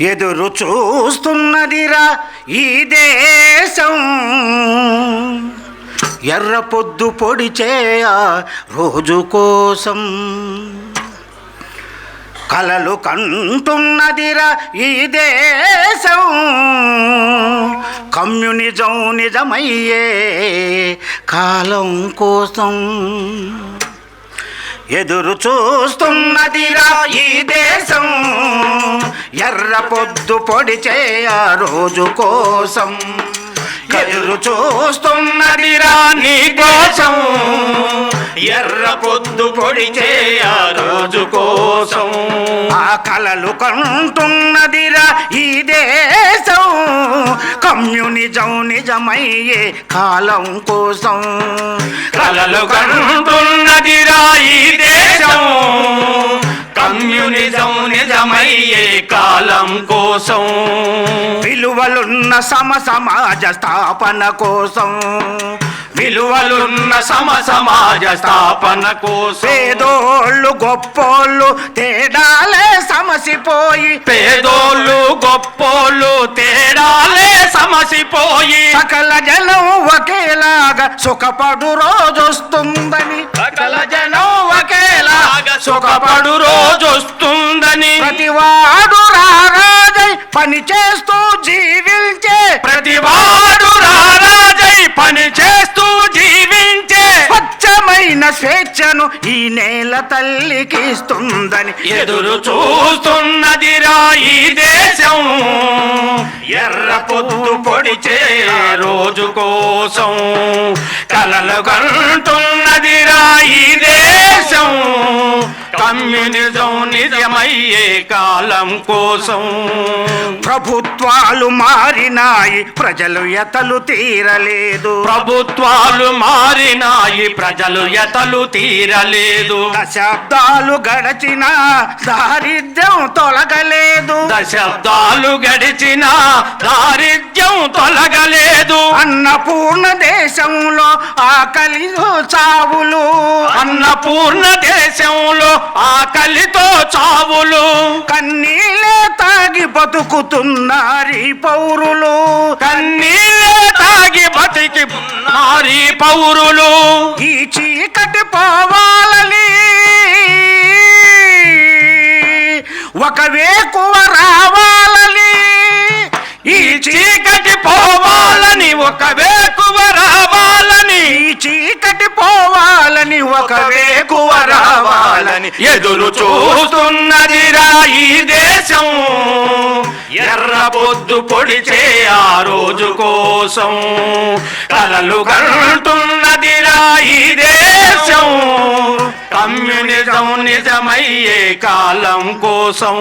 ఎదురు చూస్తున్నదిరా ఈ దేశం. ఎర్ర పొద్దు పొడిచేయ రోజు కోసం. కలలు కంటున్నదిరా ఈ దేశం. కమ్యూనిజం నిజమయ్యే కాలం కోసం. ఎదురు చూస్తున్నదిరా ఈ దేశం. ఎర్ర పొద్దు పొడి పొడిచేయ రోజు కోసం. ఎదురు చూస్తున్నదిరా నీ కోసం. ఎర్ర పొద్దు పొడి పొడిచేయ రోజు కోసం. ఆ కలలు కంటున్నదిరా ఈ దేశం. కమ్యూనిజం నిజమయ్యే కాలం కోసం. కలలు కంటున్నదిరా ఈ దేశం కమ్యూనిజం నిజమయ్యే కాలం కోసం. విలువలున్న సమ సమాజ స్థాపన కోసం. విలువలున్న సమ సమాజ స్థాపన కోసం. పేదోళ్ళు గొప్పోళ్ళు తేడాలే సమసిపోయి. పేదోళ్ళు గొప్పోళ్ళు తేడాలే సమసిపోయి. సకల జనం ఒకేలాగా సుఖపడు రోజొస్తుందని సుఖపడు రోజొస్తుందని. ప్రతివాడు రారాజై పని చేస్తూ జీవించే. ప్రతివాడు రారాజై పని చేస్తూ జీవించే. స్వచ్ఛమైన స్వేచ్ఛను ఈ నేల తల్లికి ఇస్తుందని. ఎదురు చూస్తున్నదిరా ఈ దేశం. ఎర్ర పొద్దు పొడిచే రోజు కోసం. కలలు కంటున్నదిరా ఈ దేశం. కమ్యూనిజం నిజమయ్యే కాలం కోసం. ప్రభుత్వాలు మారినాయి ప్రజలు ఎతలు తీరలేదు. ప్రభుత్వాలు మారినాయి ప్రజలు ఎతలు తీరలేదు. దశాబ్దాలు గడచిన దారిద్ర్యం తొలగలేదు. దశాబ్దాలు గడిచిన దారిద్ర్యం తొలగలేదు. అన్నపూర్ణ దేశంలో ఆకలి చావులు. అన్నపూర్ణ దేశంలో ఆకలితో చావులు. కన్నీళ్ళే తాగి బతుకుతున్నారీ పౌరులు. కన్నీళ్ళే తాగి బతికి నారీ పౌరులు. ఈ చీకటి పోవాలని ఒక వేకువ రావాలని. ఈ చీకటి పోవాలని ఒక వేకువ రావాలని అని ఎదురు చూస్తున్నదిరా ఈ దేశం. ఎర్ర పొద్దు పొడిచే ఆ రోజు కోసం కలలు కంటున్నదిరా ఈ దేశం కమ్యూనిజం నిజమయ్యే కాలం కోసం.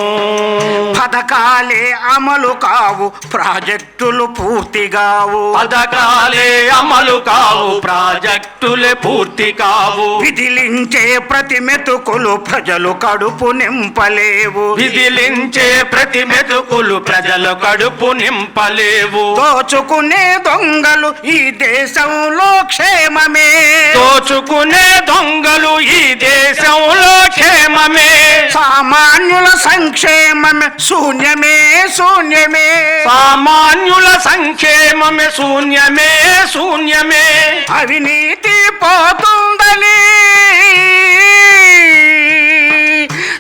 పథకాలే అమలు కావు ప్రాజెక్టులు పూర్తి కావు. పథకాలే అమలు కావు ప్రాజెక్టులే పూర్తి కావు. విధిలించే ప్రతి మెతుకులు ప్రజలు కడుపు నింపలేవు. విధిలించే ప్రతి మెతుకులు ప్రజల కడుపు నింపలేవు. దోచుకునే దొంగలు ఈ దేశంలో క్షేమమే. దోచుకునే దొంగలు ఈ దేశంలో క్షేమమే సామాన్యుల సంక్షేమమే. శూన్యమే శూన్యమే. సామాన్యుల సంక్షేమమే శూన్యమే శూన్యమే. అవినీతి పోతుందని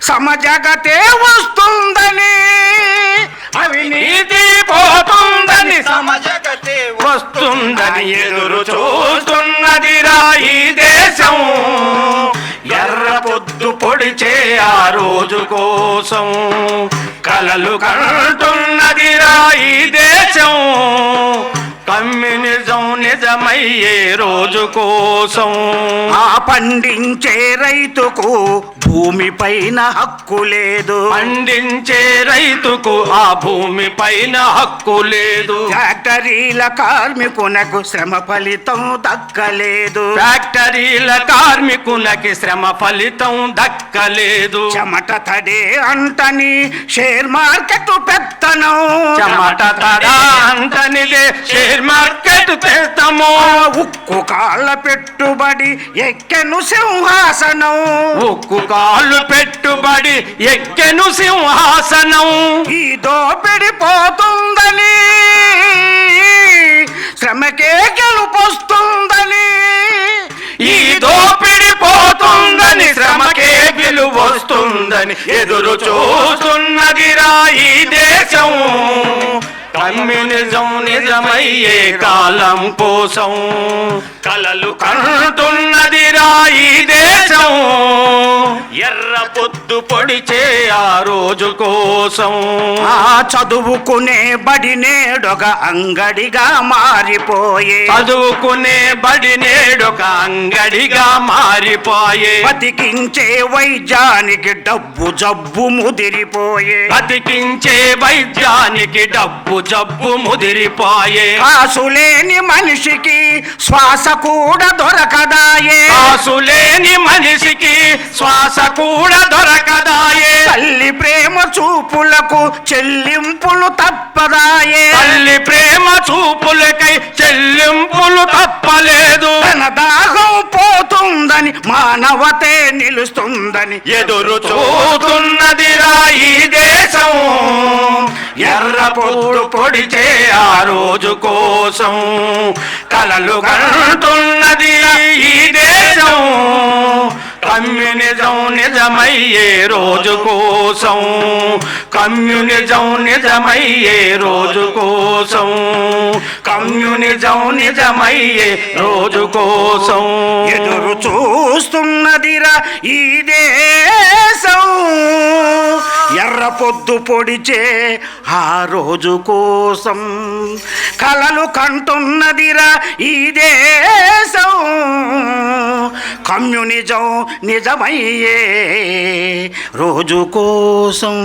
సమజగతే వస్తుందని అవినీతి నీతి పోతుందని సమజగతే వస్తుందని ఎదురు చూస్తున్నదిరా ఈ దేశం. పొడిచే ఆ రోజు కోసం కలలు కంటున్నది రాయి దేశం. కమ్యూనిజం నిజమయ్యే రోజు కోసం పండించే రైతుకు భూమి పైన హక్కు లేదు. పండించే రైతుకు ఆ భూమి పైన హక్కు లేదు. ఫ్యాక్టరీల కార్మికునకు శ్రమ ఫలితం దక్కలేదు. ఫ్యాక్టరీల కార్మికులకి శ్రమ ఫలితం దక్కలేదు. చెమట తడే అంటని షేర్ మార్కెట్ పెత్తనం. చెమట తడ అంటనిదే షేర్ మార్కెట్ తెస్తాము ఆ ఉక్కు కాళ్ళ పెట్టుబడి ఎక్కెను సింహాసనం. ఉక్కు కాళ్ళు పెట్టుబడి ఎక్కెను సింహాసనం. ఈ దోపిడి పోతుందని శ్రమకే గెలుపొస్తుందని. ఈ దోపిడి పోతుందని శ్రమకే విలువ వస్తుందని ఎదురు చూస్తున్నదిరా ఈ దేశం కమ్యూనిజం నిజమయ్యే కాలం కోసం కలలు కంటున్నదిరా ఈ దేశం. ఎర్ర పొద్దు పొడిచే ఆ రోజు కోసం ఆ చదువుకునే బడి నేడొక అంగడిగా మారిపోయే. చదువుకునే బడి నేడొక అంగడిగా మారిపోయే. బతికించే వైద్యానికి డబ్బు జబ్బు ముదిరిపోయే. బతికించే వైద్యానికి డబ్బు జబ్బు ముదిరిపోయే. కాసులేని మనిషికి శ్వాస కూడా దొరకదాయే. కాసులేని మనిషికి శ్వాస కూడా దొరకదాయే. తల్లి ప్రేమ చూపులకు చెల్లింపులు తప్పదాయే. తల్లి ప్రేమ చూపులకై చెల్లింపులు తప్పలేదు. తన దాహం పోతుందని మానవతే నిలుస్తుందని ఎదురు చూస్తున్నదిరా ఈ దేశం. ఎర్ర పొద్దు పొడిచే ఆ రోజు కోసం కలలు కంటున్నది ఈ కమ్యూనిజం నిజమయ్యే రోజు కోసం. కమ్యూనిజం నిజమయ్యే రోజు కోసం. కమ్యూనిజం నిజమయ్యే రోజు కోసం. ఎదురు చూస్తున్నదిరా ఈ దేశం. ఎర్ర పొద్దు పొడిచే ఆ రోజు కోసం. కలలు కంటున్నదిరా ఈ దేశం. కమ్యూనిజం నిజమయ్యే రోజు కోసం.